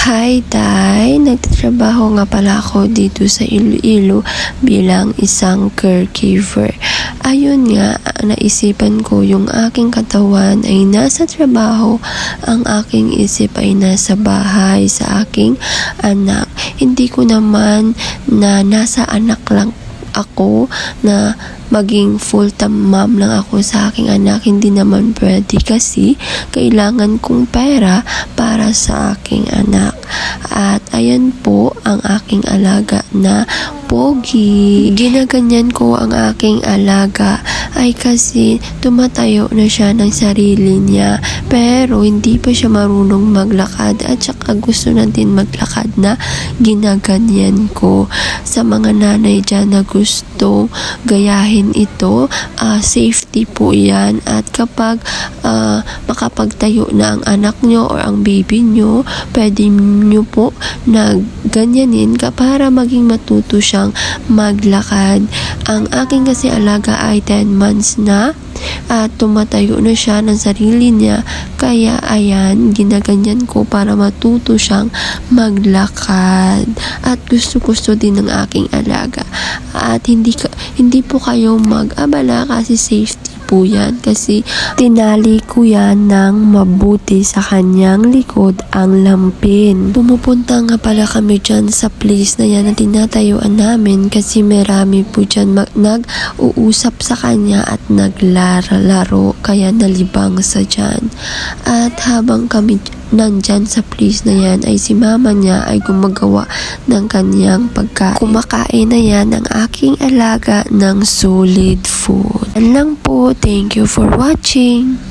Hi, Day! Nagtatrabaho nga pala ako dito sa Iloilo bilang isang caregiver. Ayun nga, naisipan ko yung aking katawan ay nasa trabaho, ang aking isip ay nasa bahay sa aking anak. Hindi ko naman na nasa anak lang ako na maging full-time mom lang ako sa aking anak. Hindi naman pwede kasi kailangan kong pera para sa aking anak. At ayan po ang aking alaga na pogi. Ginaganyan ko ang aking alaga ay kasi tumatayo na siya ng sarili niya pero hindi pa siya marunong maglakad at saka gusto na din maglakad na ginaganyan ko. Sa mga nanay dyan na gusto gayahin ito ah, safety po yan. At kapag ah, makapagtayo na ang anak nyo or ang baby nyo pwede nyo po na ganyanin ka para maging matuto siyang maglakad ang aking kasi alaga ay 10 months na at tumatayo na siya ng sarili niya. Kaya ayan ginaganyan ko para matuto siyang maglakad. At gusto gusto din ng aking alaga. At hindi hindi po kayo mag-abala kasi safety po yan kasi tinali ko yan ng mabuti sa kanyang likod ang lampin. Pumupunta nga pala kami dyan sa place na yan na tinatayuan namin kasi marami po dyan nag-uusap sa kanya at naglalaro kaya nalibang sa dyan. At habang kami nandyan sa place na yan ay si mama niya ay gumagawa ng kanyang pagkain. Kumakain na yan ng aking alaga ng solid food. Yan lang po. Thank you for watching.